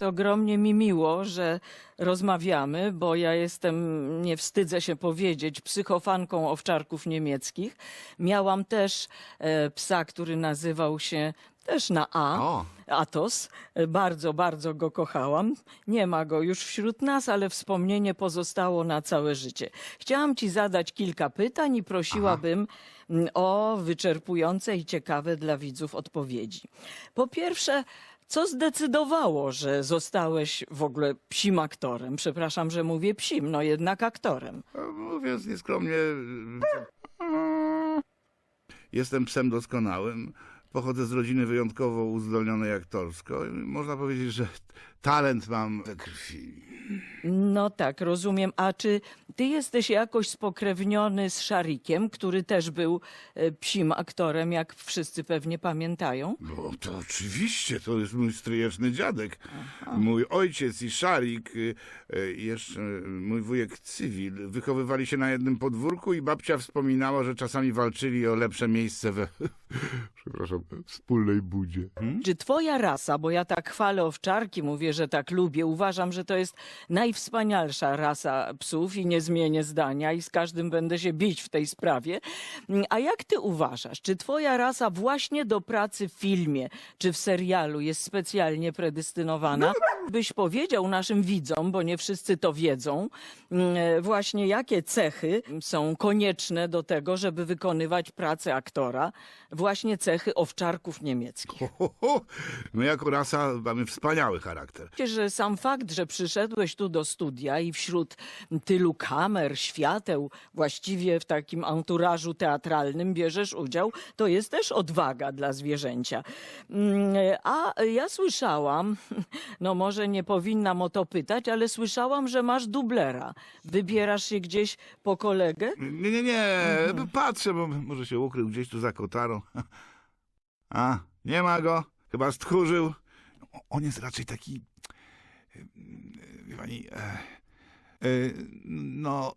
Ogromnie mi miło, że rozmawiamy, bo ja jestem, nie wstydzę się powiedzieć, psychofanką owczarków niemieckich. Miałam też e, psa, który nazywał się też na A. O. Atos. Bardzo, bardzo go kochałam. Nie ma go już wśród nas, ale wspomnienie pozostało na całe życie. Chciałam ci zadać kilka pytań i prosiłabym mm, o wyczerpujące i ciekawe dla widzów odpowiedzi. Po pierwsze, co zdecydowało, że zostałeś w ogóle psim aktorem? Przepraszam, że mówię psim, no jednak aktorem. Mówiąc nieskromnie, jestem psem doskonałym. Pochodzę z rodziny wyjątkowo uzdolnionej aktorsko. Można powiedzieć, że talent mam we krwi. No tak, rozumiem. A czy ty jesteś jakoś spokrewniony z Szarikiem, który też był e, psim aktorem, jak wszyscy pewnie pamiętają? No to oczywiście, to jest mój stryjeczny dziadek. Mój ojciec i Szarik, y, y, jeszcze mój wujek Cywil, wychowywali się na jednym podwórku i babcia wspominała, że czasami walczyli o lepsze miejsce we, przepraszam, wspólnej budzie. Hmm? Czy twoja rasa, bo ja tak chwalę owczarki, mówię, że tak lubię, uważam, że to jest najwspanialsza rasa psów i nie zmienię zdania i z każdym będę się bić w tej sprawie. A jak ty uważasz, czy twoja rasa właśnie do pracy w filmie czy w serialu jest specjalnie predestynowana? Byś powiedział naszym widzom, bo nie wszyscy to wiedzą, mm, właśnie jakie cechy są konieczne do tego, żeby wykonywać pracę aktora, właśnie cechy owczarków niemieckich. Ho, ho. My jako rasa mamy wspaniały charakter. Że sam fakt, że przyszedłeś tu do studia i wśród tylu kamer, świateł, właściwie w takim anturażu teatralnym bierzesz udział, to jest też odwaga dla zwierzęcia. Mm, A ja słyszałam, no może nie powinnam o to pytać, ale słyszałam, że masz dublera. Wybierasz się gdzieś po kolegę? Nie, nie, nie, patrzę, bo może się ukrył gdzieś tu za kotarą. A, nie ma go, chyba stchórzył. On jest raczej taki, e, wie pani, e, e, no,